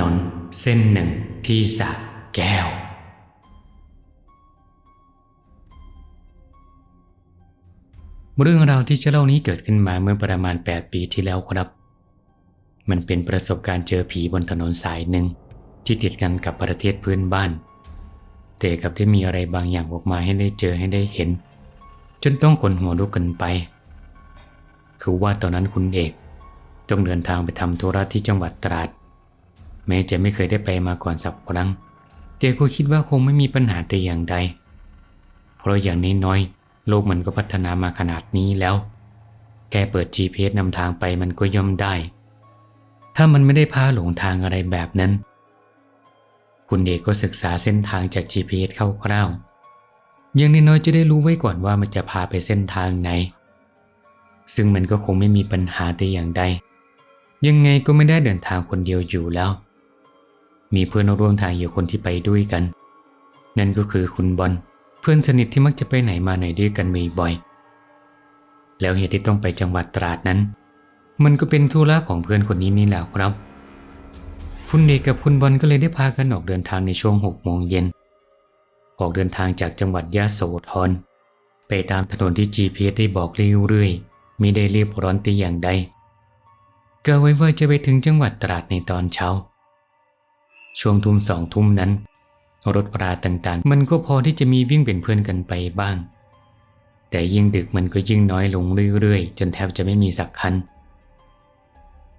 นนเส้นหนึ่งที่สะแก้ว เรื่องราวที่จะเล่านี้เกิดขึ้นมาเมื่อประมาณ 8 ปีที่แล้วครับ มันเป็นประสบการณ์เจอผีบนถนนสายหนึ่งที่ติดกันกับประเทศพื้นบ้าน แต่กับที่มีอะไรบางอย่างออกมาให้ได้เจอให้ได้เห็น จนต้องขนหัวลุกกันไป คือว่าตอนนั้นคุณเอก ต้องเดินทางไปทำธุระที่จังหวัดตราด แม้จะไม่เคยได้ไปมาก่อนสักครั้ง แต่ก็คิดว่าคงไม่มีปัญหาแต่อย่างใด เพราะอย่างน้อยๆโลกมันก็พัฒนามาขนาดนี้แล้ว แค่เปิด GPS นำทางไปมันก็ย่อมได้ ถ้ามันไม่ได้พาหลงทางอะไรแบบนั้น คุณเอกก็ศึกษาเส้นทางจาก GPS คร่าวอย่างน้อยๆจะได้รู้ไว้ก่อนว่ามันจะพาไปเส้นทางไหน ซึ่งมันก็คงไม่มีปัญหาแต่อย่างใด ยังไงก็ไม่ได้เดินทางคนเดียวอยู่แล้ว มีเพื่อนร่วมทางอยู่คนที่ไปด้วยกัน นั่นก็คือคุณบอลเพื่อนสนิทที่มักจะไปไหนมาไหนด้วยกันมีบ่อย แล้วเหตุที่ต้องไปจังหวัดตราดนั้น มันก็เป็นธุระของเพื่อนคนนี้นี่แหละครับ คุณเอกกับคุณบอลก็เลยได้พากันออกเดินทางในช่วงหกโมงเย็น ออกเดินทางจากจังหวัดยะโสธรไปตามถนนที่ GPS ได้บอกเรื่อยๆม่ได้รีบร้อนตีอย่างใดก็ไว้ว่าจะไปถึงจังหวัดตราดในตอนเช้า ช่วงทุ่มสองทุ่มนั้น รถราต่างๆ มันก็พอที่จะมีวิ่งเป็นเพื่อนกันไปบ้าง แต่ยิ่งดึกมันก็ยิ่งน้อยลงเรื่อยๆ จนแทบจะไม่มีสักคัน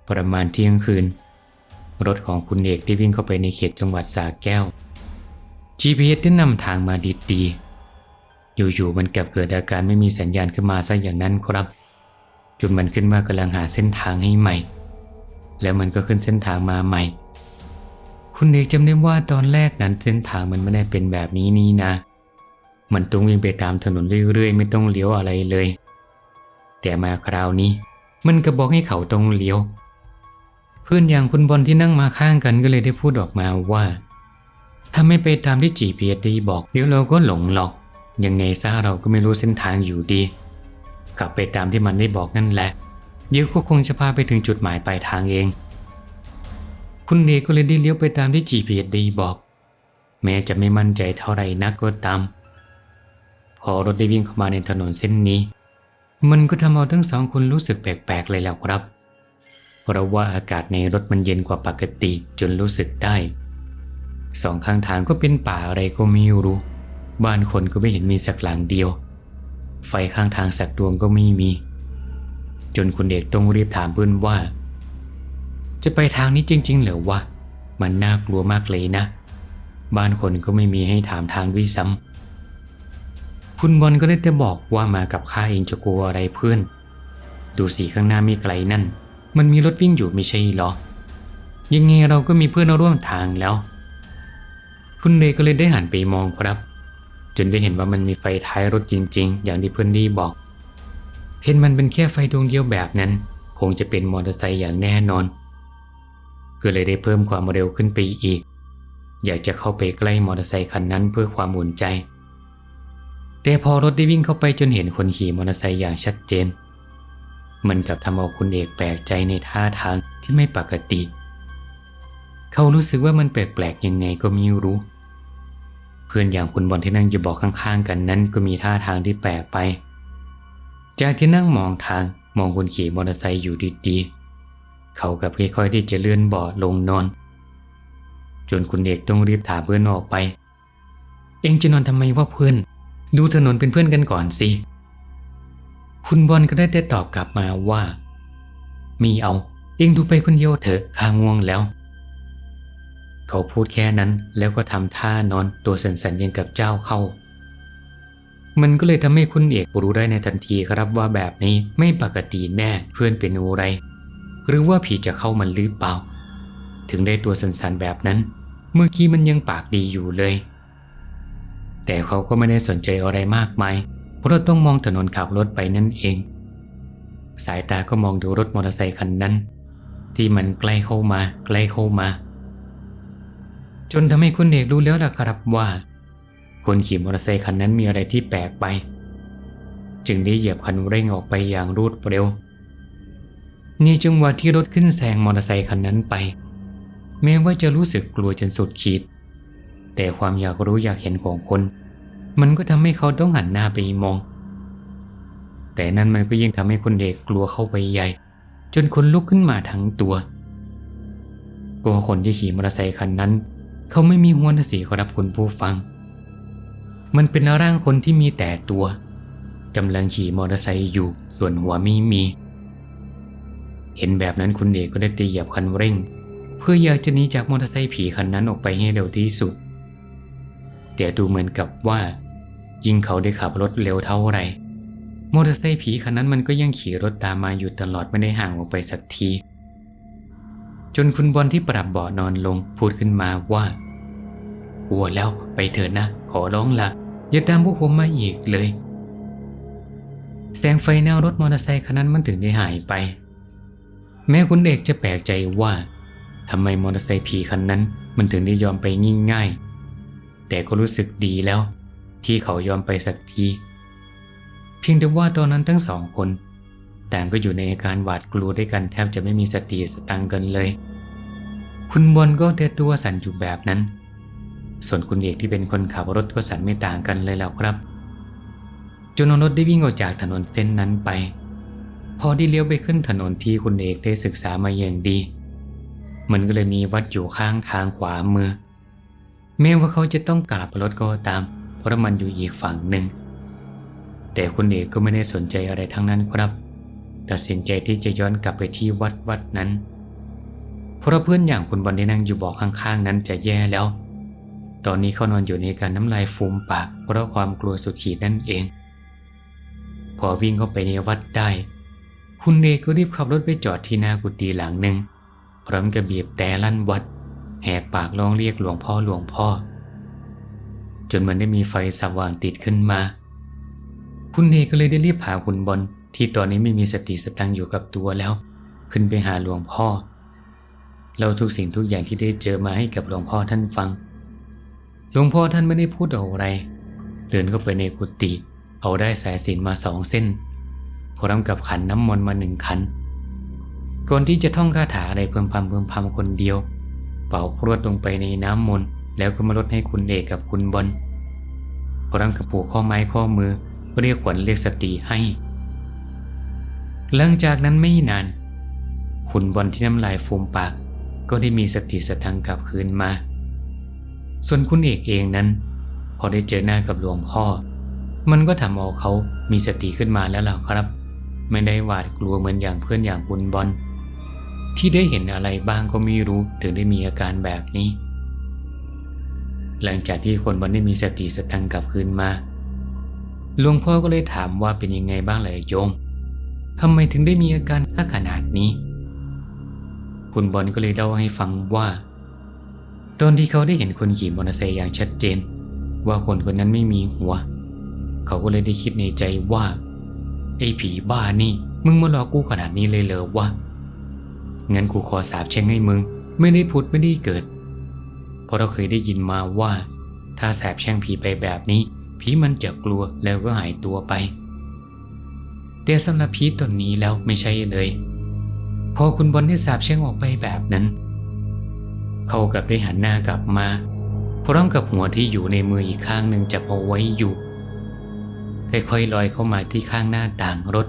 ประมาณเที่ยงคืน รถของคุณเอกได้วิ่งเข้าไปในเขตจังหวัดสาแก้ว GPS ได้นำทางมาดีๆอยู่ๆมันกลับเกิดอาการไม่มีสัญญาณขึ้นมาซะอย่างนั้นครับจนมันขึ้นมากำลังหาเส้นทางให้ใหม่ แล้วมันก็ขึ้นเส้นทางมาใหม่ คุณเอกจำได้ว่าตอนแรกนั้นเส้นทางมันไม่ได้เป็นแบบนี้นี่นะ มันต้องวิ่งไปตามถนนเรื่อยๆ ไม่ต้องเลี้ยวอะไรเลย แต่มาคราวนี้ มันก็บอกให้เขาต้องเลี้ยว เพื่อนอย่างคุณบอลที่นั่งมาข้างกันก็เลยได้พูดออกมาว่าถ้าไม่ไปตามที่ GPS ได้บอกเดี๋ยวเราก็หลงหรอก ยังไงซะเราก็ไม่รู้เส้นทางอยู่ดี กลับไปตามที่มันได้บอกนั่นแหละเดี๋ยวก็คงจะพาไปถึงจุดหมายปลายทางเอง คุณเอกก็เลยได้เลี้ยวไปตามที่ GPS ได้บอก แม้จะไม่มั่นใจเท่าไหร่นักก็ตาม พอรถได้วิ่งเข้ามาในถนนเส้นนี้ มันก็ทำเอาทั้งสองคนรู้สึกแปลกๆเลยแล้วครับ เพราะว่าอากาศในรถมันเย็นกว่าปกติจนรู้สึกได้ สองข้างทางก็เป็นป่าอะไรก็ไม่รู้ บ้านคนก็ไม่เห็นมีสักหลังเดียว ไฟข้างทางสักดวงก็ไม่มี จนคุณเอกต้องรีบถามเพื่อนว่า จะไปทางนี้จริง ๆ เหรอวะ มันน่ากลัวมากเลยนะ บ้านคนก็ไม่มีให้ถามทางด้วยซ้ำคุณบอลก็ได้แต่บอกว่ามากับข้าเองจะกลัวอะไรเพื่อน ดูสีข้างหน้าไม่ไกลนั่น มันมีรถวิ่งอยู่ไม่ใช่หรอ ยังไงเราก็มีเพื่อนร่วมทางแล้ว คุณเนยก็เลยได้หันไปมองครับ จนได้เห็นว่ามันมีไฟท้ายรถจริง ๆ อย่างที่เพื่อนดีบอก เห็นมันเป็นแค่ไฟดวงเดียวแบบนั้น คงจะเป็นมอเตอร์ไซค์อย่างแน่นอน ก็เลยได้เพิ่มความเร็วขึ้นไปอีก อยากจะเข้าไปใกล้มอเตอร์ไซค์คันนั้นเพื่อความอุ่นใจ แต่พอรถได้วิ่งเข้าไปจนเห็นคนขี่มอเตอร์ไซค์อย่างชัดเจน มันกลับทำเอาคุณเอกแปลกใจในท่าทางที่ไม่ปกติ เขารู้สึกว่ามันแปลกๆยังไงก็ไม่รู้ เพื่อนอย่างคุณบอลที่นั่งอยู่บอกข้างๆ กันนั้นก็มีท่าทางที่แปลกไป จากที่นั่งมองทางมองคนขี่มอเตอร์ไซค์อยู่ดีๆ เขากับค่อยๆที่จะเลื่อนเบาะลงนอน จนคุณเอกต้องรีบถามเพื่อนออกไป เองจะนอนทำไมว่าเพื่อน ดูถนนเป็นเพื่อนกันก่อนสิ คุณบอลก็ได้แต่ตอบกลับมาว่า มีเอา เองดูไปคนเดียวเถอะข้าง่วงแล้ว เขาพูดแค่นั้นแล้วก็ทำท่านอนตัวสั่นยังกับเจ้าเข้ามันก็เลยทำให้คุณเอกรู้ได้ในทันทีครับว่าแบบนี้ไม่ปกติแน่เพื่อนเป็นอะไร หรือว่าผีจะเข้ามันหรือเปล่า ถึงได้ตัวสั่นๆแบบนั้น เมื่อกี้มันยังปากดีอยู่เลย แต่เขาก็ไม่ได้สนใจอะไรมากมาย เพราะต้องมองถนนขับรถไปนั่นเอง สายตาก็มองดูรถมอเตอร์ไซคันนั้น ที่มันใกล้เข้ามา ใกล้เข้ามา จนทำให้คุณเอกรู้แล้วล่ะครับว่า คนขี่มอเตอร์ไซคันนั้นมีอะไรที่แปลกไป จึงได้เหยียบคันเร่งออกไปอย่างรวดเร็ว ในจังหวะที่รถขึ้นแซงมอเตอร์ไซคันนั้นไป แม้ว่าจะรู้สึกกลัวจนสุดขีด แต่ความอยากรู้อยากเห็นของคน มันก็ทำให้เขาต้องหันหน้าไปมอง แต่นั่นมันก็ยิ่งทำให้คุณเอกกลัวเข้าไปใหญ่ จนคนลุกขึ้นมาทั้งตัวกลัวคนที่ขี่มอเตอร์ไซคันนั้น เขาไม่มีหัวนะสีครับคุณผู้ฟัง มันเป็นร่างคนที่มีแต่ตัวกำลังขี่มอเตอร์ไซค์อยู่ส่วนหัวไม่มี เห็นแบบนั้นคุณเอกก็ได้ตีเหยียบคันเร่ง เพื่ออยากจะหนีจากมอเตอร์ไซค์ผีคันนั้นออกไปให้เร็วที่สุด แต่ดูเหมือนกับว่า ยิ่งเขาได้ขับรถเร็วเท่าไรมอเตอร์ไซค์ผีคันนั้นมันก็ยังขี่รถตามมาอยู่ตลอดไม่ได้ห่างออกไปสักที จนคุณบอลที่ปรับเบาะนอนลงพูดขึ้นมาว่าหัวแล้วไปเถิดนะ ขอร้องละอย่าตามพวกผมมาอีกเลย แสงไฟแนวรถมอเตอร์ไซค์คันนั้นมันถึงได้หายไป แม้คุณเอกจะแปลกใจว่าทำไมมอเตอร์ไซค์ผีคันนั้นมันถึงได้ยอมไปง่ายๆ แต่ก็รู้สึกดีแล้ว ที่เขายอมไปสักที เพียงแต่ว่าตอนนั้นทั้งสองคน ต่างก็อยู่ในอาการหวาดกลัวด้วยกันแทบจะไม่มีสติสตังกันเลย คุณบอลก็แต่ตัวสั่นอยู่แบบนั้น ส่วนคุณเอกที่เป็นคนขับรถก็สั่นไม่ต่างกันเลยแล้วครับจนรถได้วิ่งออกจากถนนเส้นนั้นไป พอได้เลี้ยวไปขึ้นถนนที่คุณเอกได้ศึกษามาอย่างดี มันก็เลยมีวัดอยู่ข้างทางขวามือ แม้ว่าเขาจะต้องกลับรถก็ตาม เพราะมันอยู่อีกฝั่งหนึ่ง แต่คุณเอกก็ไม่ได้สนใจอะไรทั้งนั้นครับ ตัดสินใจที่จะย้อนกลับไปที่วัดวัดนั้น เพราะเพื่อนอย่างคุณบอลที่นั่งอยู่เบอกข้างๆ นั้นจะแย่แล้ว ตอนนี้เขานอนอยู่ในการน้ำลายฟูมปาก เพราะความกลัวสุดขีดนั่นเอง พอวิ่งเข้าไปในวัดได้ คุณเอกก็รีบขับรถไปจอดที่หน้ากุฏิหลังหนึ่งพร้อมกับบีบแต่ลั่นวัด แหกปากร้องเรียกหลวงพ่อหลวงพ่อ จนมันได้มีไฟสว่างติดขึ้นมา คุณเอกก็เลยได้รีบพาคุณบอลที่ตอนนี้ไม่มีสติสตังอยู่กับตัวแล้ว ขึ้นไปหาหลวงพ่อเราทุกสิ่งทุกอย่างที่ได้เจอมาให้กับหลวงพ่อท่านฟัง หลวงพ่อท่านไม่ได้พูดอะไร เดินเข้าไปในกุฏิเอาได้สายสินมาสองเส้น พร้อมกับขันน้ำมนต์มาหนึ่งขันก่อนที่จะท่องคาถาอะไรเพิ่มพำเพิ่มพำคนเดียว เป่าพรวดลงไปในน้ำมนต์แล้วก็มาลดให้คุณเอกกับคุณบอลพร้อมกับผูกข้อไม้ข้อมือเรียกขวัญเรียกสติให้ หลังจากนั้นไม่นาน คุณบอลที่น้ำลายฟูมปาก ก็ได้มีสติสตังกลับคืนมา ส่วนคุณเอกเองนั้น พอได้เจอหน้ากับหลวงพ่อ มันก็ทำเอาเขามีสติขึ้นมาแล้วล่ะครับ ไม่ได้หวาดกลัวเหมือนอย่างเพื่อนอย่างคุณบอลที่ได้เห็นอะไรบ้างก็ไม่รู้ถึงได้มีอาการแบบนี้ หลังจากที่คนบอลได้มีสติสตังค์กลับคืนมาหลวงพ่อก็เลยถามว่าเป็นยังไงบ้างเลยโยมทำไมถึงได้มีอาการถ้าขนาดนี้ คุณบอลก็เลยเล่าให้ฟังว่า ตอนที่เขาได้เห็นคนขี่มอเตอร์ไซค์อย่างชัดเจน ว่าคนคนนั้นไม่มีหัว เขาก็เลยได้คิดในใจว่า ไอ้ผีบ้านี่ มึงมาหลอกกูขนาดนี้เลยเหรอวะ งั้นกูขอสาบแช่งให้มึง ไม่ได้พุดไม่ได้เกิด เพราะเราเคยได้ยินมาว่า ถ้าแสบแช่งผีไปแบบนี้ ผีมันจะกลัวแล้วก็หายตัวไป แต่สำหรับผีตนนี้แล้วไม่ใช่เลย พอคุณบอลได้สาบแช่งออกไปแบบนั้น เขากับได้หันหน้ากลับมาพร้อมกับหัวที่อยู่ในมืออีกข้างหนึ่งจับเอาไว้อยู่ ค่อยๆลอยเข้ามาที่ข้างหน้าต่างรถ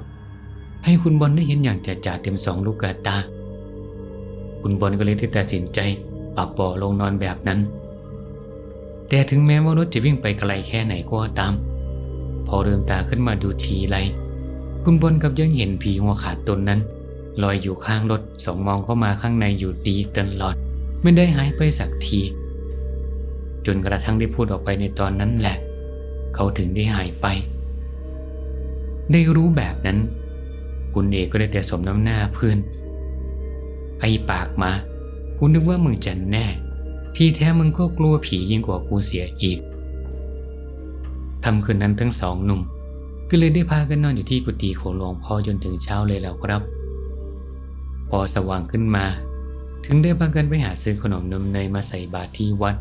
ให้คุณบอลได้เห็นอย่างจ่าเต็มสองลูกกาตา คุณบอลก็เลยได้ตัดสินใจปรับเบาลงนอนแบบนั้น แต่ถึงแม้ว่ารถจะวิ่งไปไกลแค่ไหนก็ตาม พอเริ่มตาขึ้นมาดูทีไรคุณบอลกับยังเห็นผีหัวขาดตนนั้น ลอยอยู่ข้างรถสองมองเข้ามาข้างในอยู่ดีตลอด ไม่ได้หายไปสักที จนกระทั่งได้พูดออกไปในตอนนั้นแหละ เขาถึงได้หายไป ได้รู้แบบนั้น คุณเอกก็ได้แต่สมน้ำหน้าเพื่อน ไอปากมากูนึกว่ามึงจะแน่ ที่แท้มึงก็กลัวผียิ่งกว่ากูเสียอีกทำคืนนั้นทั้งสองหนุ่ม ก็เลยได้พากันนอนอยู่ที่กุฏิของหลวงพ่อจนถึงเช้าเลยแล้วครับ พอสว่างขึ้นมา ถึงได้พากันไปหาซื้อขนมนมเนยมาใส่บาตรที่วัด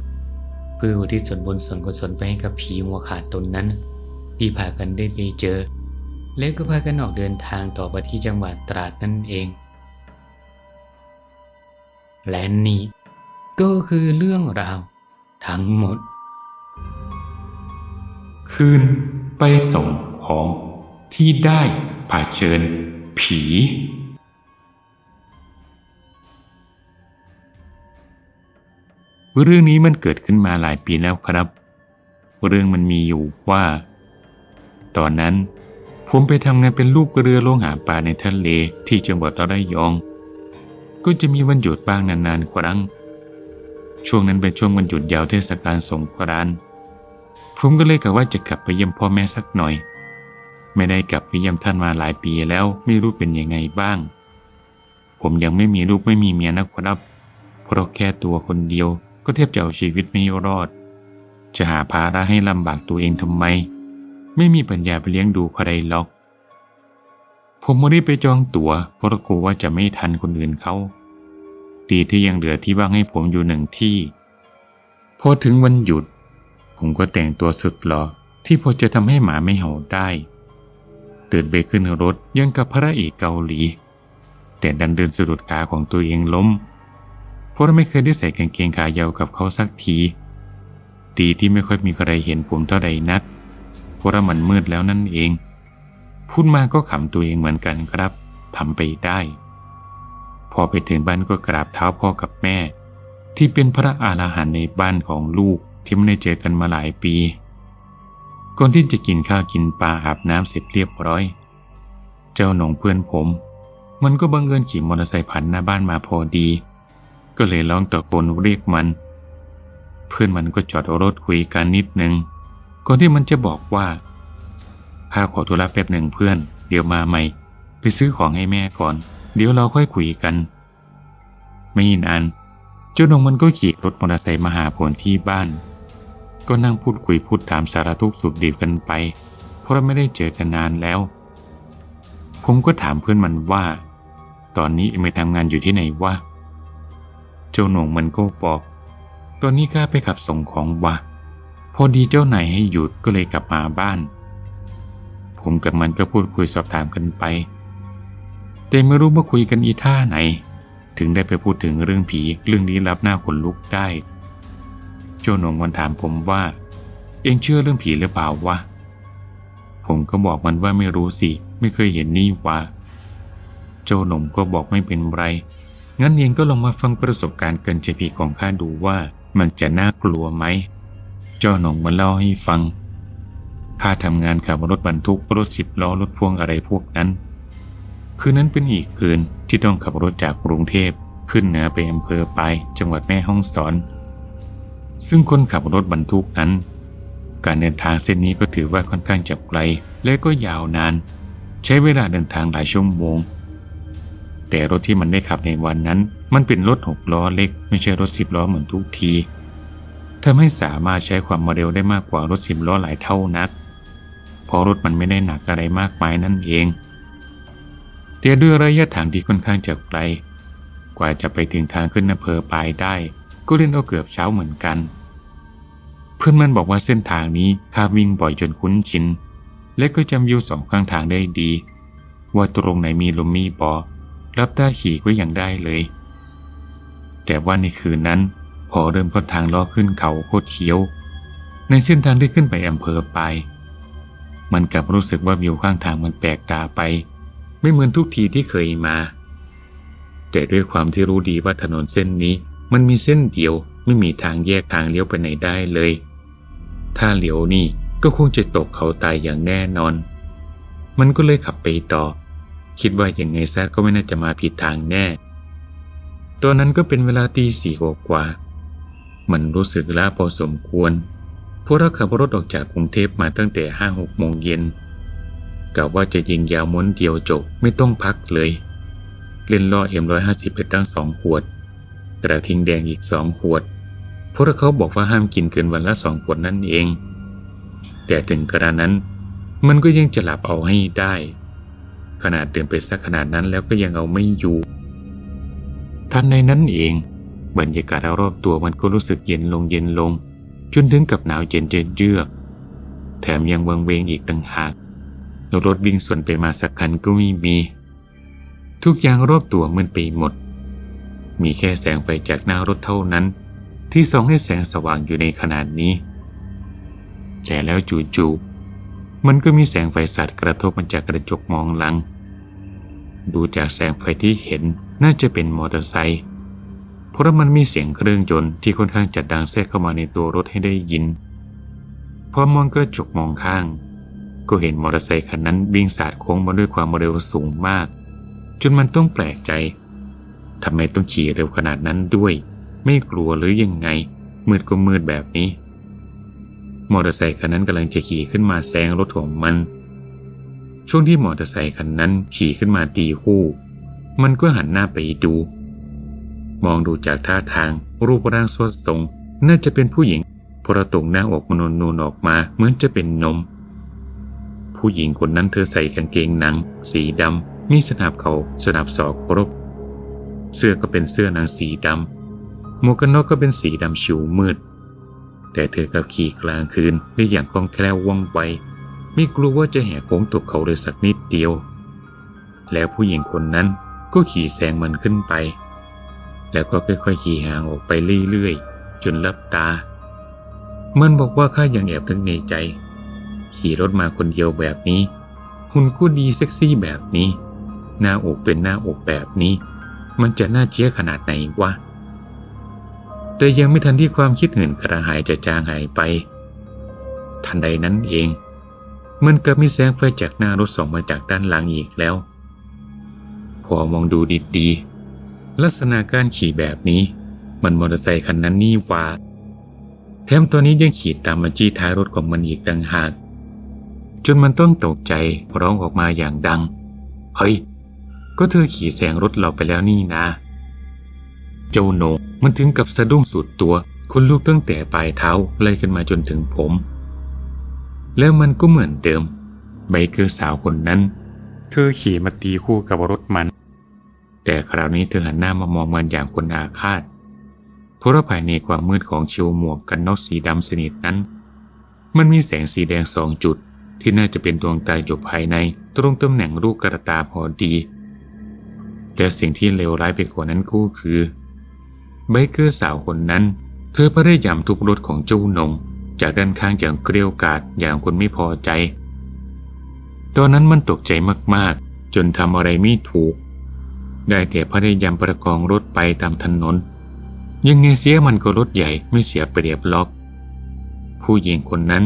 เพื่ออุทิศส่วนบุญส่วนกุศลไปให้กับผีหัวขาดตนนั้น ที่พากันได้ไปเจอ แล้วก็พากันออกเดินทางต่อไปที่จังหวัดตราดนั่นเอง และนี่ก็คือเรื่องราวทั้งหมด คืนไปส่งของที่ได้เผชิญผี เรื่องนี้มันเกิดขึ้นมาหลายปีแล้วครับ เรื่องมันมีอยู่ว่า ตอนนั้น ผมไปทำงานเป็นลูกเรือลงหาปลาในทะเลที่จังหวัดระยอง ก็จะมีวันหยุดบ้างนานๆครั้ง ช่วงนั้นเป็นช่วงวันหยุดยาวเทศกาลสงกรานต์ผมก็เลยกะว่าจะกลับไปเยี่ยมพ่อแม่สักหน่อย ไม่ได้กลับไปเยี่ยมท่านมาหลายปีแล้วไม่รู้เป็นยังไงบ้าง ผมยังไม่มีลูกไม่มีเมียนะครับ เพราะแค่ตัวคนเดียวก็แทบจะเอาชีวิตไม่รอด จะหาภาระให้ลำบากตัวเองทำไม ไม่มีปัญญาไปเลี้ยงดูใครหรอก ผมไม่ได้ไปจองตั๋วเพราะกลัวว่าจะไม่ทันคนอื่นเขา ตีที่ยังเหลือที่ว่างให้ผมอยู่หนึ่งที่ พอถึงวันหยุด ผมก็แต่งตัวสุดหล่อที่พอจะทำให้หมาไม่เห่าได้เดินไปขึ้นรถยังกับพระเอกเกาหลี แต่ดันเดินสะดุดขาของตัวเองล้ม เพราะไม่เคยได้ใส่กางเกงขายาวกับเขาสักที ดีที่ไม่ค่อยมีใครเห็นผมเท่าใดนัก เพราะมันมืดแล้วนั่นเอง พูดมาก็ขำตัวเองเหมือนกันครับทำไปได้ พอไปถึงบ้านก็กราบเท้าพ่อกับแม่ ที่เป็นพระอาหารหันต์ในบ้านของลูกที่ไม่ได้เจอกันมาหลายปี ก่อนที่จะกินข้าวกินปลาอาบน้ำเสร็จเรียบร้อย เจ้าหนงเพื่อนผม มันก็บังเอิญขี่มอเตอร์ไซค์ผ่านหน้าบ้านมาพอดี ก็เลยร้องตะโกนเรียกมัน เพื่อนมันก็จอดรถคุยกันนิดนึง ก่อนที่มันจะบอกว่าข้าขอธุระแป๊บหนึ่งเพื่อน เดี๋ยวมาใหม่ ไปซื้อของให้แม่ก่อน เดี๋ยวเราค่อยคุยกัน ไม่นานเจ้าหนงมันก็ขี่รถมอเตอร์ไซค์มาหาผมที่บ้าน ก็นั่งพูดคุยพูดถามสารทุกสุขดิบกันไป เพราะไม่ได้เจอกันนานแล้ว ผมก็ถามเพื่อนมันว่า ตอนนี้ไม่ทำงานอยู่ที่ไหนวะ เจ้าหนงมันก็บอก ตอนนี้ข้าไปขับส่งของวะ พอดีเจ้านายให้หยุดก็เลยกลับมาบ้าน ผมกับมันก็พูดคุยสอบถามกันไป แต่ไม่รู้ว่าคุยกันอีท่าไหน ถึงได้ไปพูดถึงเรื่องผีเรื่องลี้ลับหน้าขนลุกได้ เจ้าหนงมันถามผมว่า เองเชื่อเรื่องผีหรือเปล่าวะผมก็บอกมันว่าไม่รู้สิไม่เคยเห็นนี่วะเจ้าหนุ่มก็บอกไม่เป็นไร งั้นเองก็ลองมาฟังประสบการณ์เกินใจผีของข้าดูว่ามันจะน่ากลัวไหม เจ้าหนุ่มมาเล่าให้ฟังข้าทำงานขับรถบรรทุกรถสิบล้อรถพ่วงอะไรพวกนั้น คืนนั้นเป็นอีกคืนที่ต้องขับรถจากกรุงเทพขึ้นเหนือไปอำเภอไปจังหวัดแม่ฮ่องสอน ซึ่งคนขับรถบรรทุกนั้น การเดินทางเส้นนี้ก็ถือว่าค่อนข้างจะไกลและก็ยาวนาน ใช้เวลาเดินทางหลายชั่วโมง แต่รถที่มันได้ขับในวันนั้น มันเป็นรถหกล้อเล็ก ไม่ใช่รถสิบล้อเหมือนทุกที ทำให้สามารถใช้ความเร็วได้มากกว่ารถสิบล้อหลายเท่านัก เพราะรถมันไม่ได้หนักอะไรมากมายนั่นเองแต่ด้วยระยะทางที่ค่อนข้างจะไกล กว่าจะไปถึงทางขึ้นอำเภอปลายได้ ก็เล่นเอาเกือบเช้าเหมือนกัน เพื่อนมันบอกว่าเส้นทางนี้ข้าวิ่งบ่อยจนคุ้นชิน และก็จำวิวสองข้างทางได้ดี ว่าตรงไหนมีลมมีบอรับตาขี่ก็ยังได้เลย แต่ว่าในคืนนั้น พอเริ่มเข้าทางล้อขึ้นเขาโคตรเขียว ในเส้นทางที่ขึ้นไปอำเภอไป มันกลับรู้สึกว่าวิวข้างทางมันแปลกตาไป ไม่เหมือนทุกทีที่เคยมา แต่ด้วยความที่รู้ดีว่าถนนเส้นนี้มันมีเส้นเดียวไม่มีทางแยกทางเลี้ยวไปไหนได้เลย ถ้าเลี้ยวนี่ก็คงจะตกเขาตายอย่างแน่นอน มันก็เลยขับไปต่อ คิดว่าอย่างไงซะก็ไม่น่าจะมาผิดทางแน่ ตอนนั้นก็เป็นเวลาตีสี่กว่า มันรู้สึกล้าพอสมควรพราะเราขับรถออกจากกรุงเทพมาตั้งแต่ห้าหกโมงเย็นกะว่าจะยิงยาวม้วนเดียวจบไม่ต้องพักเลย เล่นล่อเอ็มร้อยห้าสิบไปตั้งสองขวด กระทิงแดงอีกสองขวดเพราะเขาบอกว่าห้ามกินเกินวันละสองขวดนั่นเอง แต่ถึงกระนั้น มันก็ยังจะหลับเอาให้ได้ ขนาดเดินไปสักขนาดนั้นแล้วก็ยังเอาไม่อยู่ ทันในนั้นเอง บรรยากาศรอบตัวมันก็รู้สึกเย็นลงเย็นลง จนถึงกับหนาวเย็นเจนเยือกแถมยังวังเวงอีกต่างหากรถวิ่งสวนไปมาสักคันก็ไม่มี ทุกอย่างรอบตัวมืดไปหมด มีแค่แสงไฟจากหน้ารถเท่านั้น ที่ส่องให้แสงสว่างอยู่ในขนาดนี้ แต่แล้วจู่ๆมันก็มีแสงไฟสัตว์กระทบมาจากกระจกมองหลัง ดูจากแสงไฟที่เห็นน่าจะเป็นมอเตอร์ไซค์ เพราะมันมีเสียงเครื่องยนต์ที่ค่อนข้างจะดังแทรกเข้ามาในตัวรถให้ได้ยิน พอมองกระจกมองข้าง ก็เห็นมอเตอร์ไซคันนั้นวิ่งสาดโค้งมาด้วยความเร็วสูงมาก จนมันต้องแปลกใจทำไมต้องขี่เร็วขนาดนั้นด้วย ไม่กลัวหรือยังไง มืดก็มืดแบบนี้ มอเตอร์ไซคันนั้นกำลังจะขี่ขึ้นมาแซงรถของมัน ช่วงที่มอเตอร์ไซคันนั้นขี่ขึ้นมาตีคู่ มันก็หันหน้าไปดู มองดูจากท่าทาง รูปร่างสวดทรง น่าจะเป็นผู้หญิงเพราะตรงหน้าอกมนนูนออกมาเหมือนจะเป็นนม ผู้หญิงคนนั้นเธอใส่กางเกงหนัง สีดำมีสนับเขาสนับศอกครบ เสื้อก็เป็นเสื้อหนังสีดำหมวกกันน็อกก็เป็นสีดำชิวมืด แต่เธอกับขี่กลางคืนได้อย่างคล่องแคล่วว่องไวไม่กลัวว่าจะแหกโค้งตกเขาเลยสักนิดเดียว แล้วผู้หญิงคนนั้นก็ขี่แซงมันขึ้นไป แล้วก็ค่อยๆขี่ห่างออกไปเรื่อยๆ จนลับตา มันบอกว่าข้ายังแอบนึกในใจ ขี่รถมาคนเดียวแบบนี้ หุ่นก็ดีเซ็กซี่แบบนี้ หน้าอกเป็นหน้าอกแบบนี้ มันจะน่าเจี๊ยขนาดไหนวะ แต่ยังไม่ทันที่ความคิดเหินกระหายจะจางหายไป ทันใดนั้นเอง มันกับมีแสงไฟจากหน้ารถส่องมาจากด้านหลังอีกแล้ว พอมองดูดีๆ ลักษณะการขี่แบบนี้ มันมอเตอร์ไซคันนั้นนี่ว่าแถมตัวนี้ยังขี่ตามมาจี้ท้ายรถของมันอีกต่างหาก จนมันต้องตกใจร้องออกมาอย่างดัง เฮ้ย ก็เธอขี่แซงรถเราไปแล้วนี่นะ เจ้าโหนงมันถึงกับสะดุ้งสุดตัวคนลุกตั้งแต่ปลายเท้าไล่ขึ้นมาจนถึงผม แล้วมันก็เหมือนเดิมไบเกอร์สาวคนนั้น เธอขี่มาตีคู่กับรถมัน แต่คราวนี้เธอหันหน้ามามองมันอย่างคนอาฆาตเพราะภายในความมืดของชิวหมวกกันน็อกสีดำสนิทนั้น มันมีแสงสีแดงสองจุด ที่น่าจะเป็นดวงตาอยู่ภายในตรงตำแหน่งลูกกระตาพอดีและสิ่งที่เลวร้ายไปกว่านั้นก็คือไบเกอร์สาวคนนั้น เธอพยายามทุบรถของเจ้านง จากด้านข้างอย่างเกลียวกาดอย่างคนไม่พอใจ ตอนนั้นมันตกใจมากๆ จนทำอะไรไม่ถูก ได้แต่พยายามประคองรถไปตามถนน ยังไงเสียมันก็รถใหญ่ไม่เสียเปรียบล็อก ผู้หญิงคนนั้น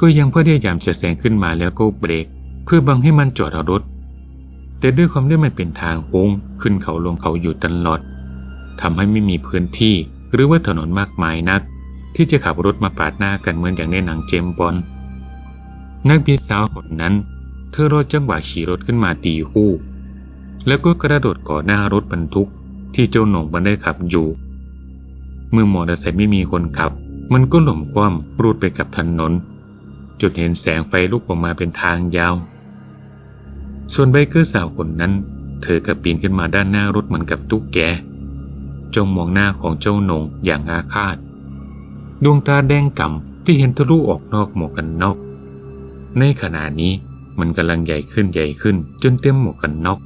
ก็ยังพยายามจะแซงขึ้นมาแล้วก็เบรก เพื่อบังให้มันจอดเอารถ แต่ด้วยความที่มันเป็นทางโค้งขึ้นเขาลงเขาอยู่ตลอดทำให้ไม่มีพื้นที่หรือว่าถนนมากมายนัก ที่จะขับรถมาปาดหน้ากันเหมือนอย่างในหนังเจมบอลนักบินสาวคนนั้น เธอรอจังหวะขี่รถขึ้นมาตีคู่ แล้วก็กระโดดก่อหน้ารถบรรทุกที่เจ้าหนงมันได้ขับอยู่ เมื่อมอเตอร์ไซค์ไม่มีคนขับ มันก็หล่มคว่ำรูดไปกับถนนจนเห็นแสงไฟลุกออกมาเป็นทางยาว ส่วนไบเกอร์สาวคนนั้น เธอก็ปีนขึ้นมาด้านหน้ารถเหมือนกับตุ๊กแกจ้องมองหน้าของเจ้าหนงอย่างอาฆาต ดวงตาแดงก่ำที่เห็นทะลุออกนอกหมวกกันน็อก ในขณะนี้มันกำลังใหญ่ขึ้นใหญ่ขึ้นจนเต็มหมวกกันน็อก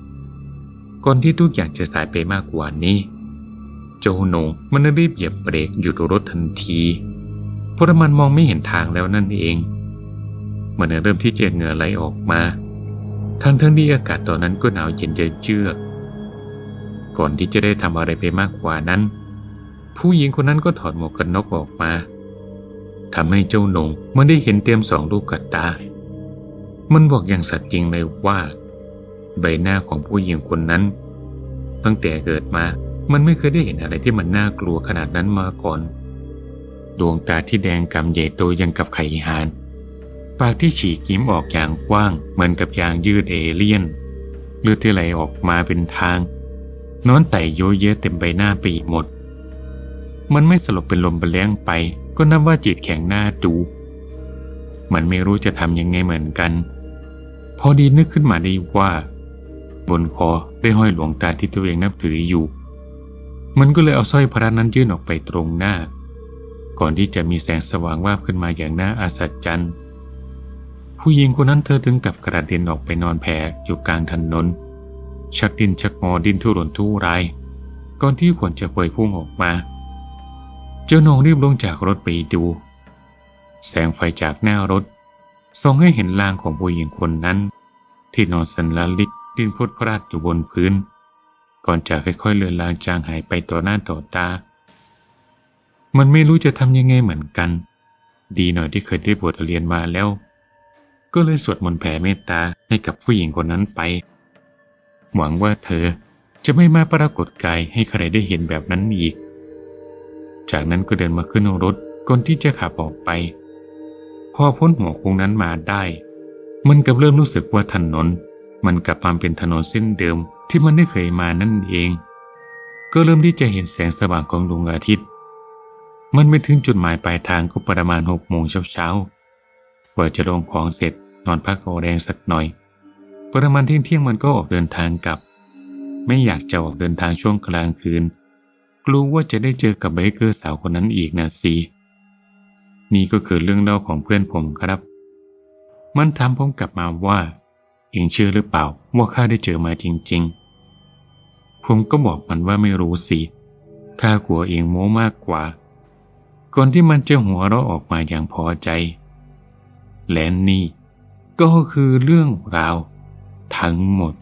ก่อนที่ทุกอย่างจะสายไปมากกว่านี้เจ้าหนงมันรีบเหยียบเบรกหยุดรถทันทีเพราะมันมองไม่เห็นทางแล้วนั่นเอง มันเริ่มที่จะเหงื่อไหลออกมา ทั้งทั้งที่อากาศตอนนั้นก็หนาวเย็นเยือกก่อนที่จะได้ทำอะไรไปมากกว่านั้น ผู้หญิงคนนั้นก็ถอดหมวกกันน็อกออกมาทำให้เจ้าหนงมันได้เห็นเต็มสองลูกกัดตา มันบอกอย่างสัตย์จริงเลยว่า ใบหน้าของผู้หญิงคนนั้น ตั้งแต่เกิดมามันไม่เคยได้เห็นอะไรที่มันน่ากลัวขนาดนั้นมาก่อน ดวงตาที่แดงกำใหญ่โตยังกับไข่หาน ปากที่ฉีกยิ้มออกอย่างกว้างเหมือนกับยางยืดเอเลี่ยน เลือดที่ไหลออกมาเป็นทาง นอนไต่โยเยะเต็มใบหน้าไปหมด มันไม่สลบเป็นลมบะเลี้ยงไป ก็นับว่าจิตแข็งหน้าดูมันไม่รู้จะทำยังไงเหมือนกัน พอดีนึกขึ้นมาได้ว่า บนคอได้ห้อยหลวงตาที่ตัวเองนับถืออยู่ มันก็เลยเอาสร้อยพระนั้นยื่นออกไปตรงหน้า ก่อนที่จะมีแสงสว่างวาบขึ้นมาอย่างน่าอัศจรรย์ผู้หญิงคนนั้นเธอถึงกับกระเด็นออกไปนอนแผ่อยู่กลางถนน ชักดินชักงอดินทุรนทุราย ก่อนที่ขวญจะเผยพุ่งออกมา เจ้าหนงรีบลงจากรถไปดู แสงไฟจากหน้ารถส่องให้เห็นร่างของผู้หญิงคนนั้น ที่นอนสันลลิก ดิ้นพลุดพลาดอยู่บนพื้น ก่อนจะค่อยๆเลือนลางจางหายไปต่อหน้าต่อตา มันไม่รู้จะทำยังไงเหมือนกัน ดีหน่อยที่เคยได้บทเรียนมาแล้ว ก็เลยสวดมนต์แผ่เมตตาให้กับผู้หญิงคนนั้นไป หวังว่าเธอจะไม่มาปรากฏกายให้ใครได้เห็นแบบนั้นอีก จากนั้นก็เดินมาขึ้นรถก่อนที่จะขับออกไป พอพ้นหัวโค้งนั้นมาได้ มันกับเริ่มรู้สึกว่าถนน มันกลับมาเป็นถนนเส้นเดิมที่มันได้เคยมานั่นเอง ก็เริ่มที่จะเห็นแสงสว่างของดวงอาทิตย์ มันไปถึงจุดหมายปลายทางก็ประมาณหกโมงเช้าๆกว่าจะลงของเสร็จนอนพักเอาแรงสักหน่อย ประมาณเที่ยงเที่ยงมันก็ออกเดินทางกลับ ไม่อยากจะออกเดินทางช่วงกลางคืน กลัวว่าจะได้เจอกับไบเกอร์สาวคนนั้นอีกนะสินี่ก็คือเรื่องเล่าของเพื่อนผมครับ มันถามผมกลับมาว่า เองเชื่อหรือเปล่าว่าข้าได้เจอมาจริง ๆ ผมก็บอกมันว่าไม่รู้สิ ข้ากลัวเองโม้มากกว่า ก่อนที่มันจะหัวเราะออกมาอย่างพอใจ และนี่ก็คือเรื่องราวทั้งหมด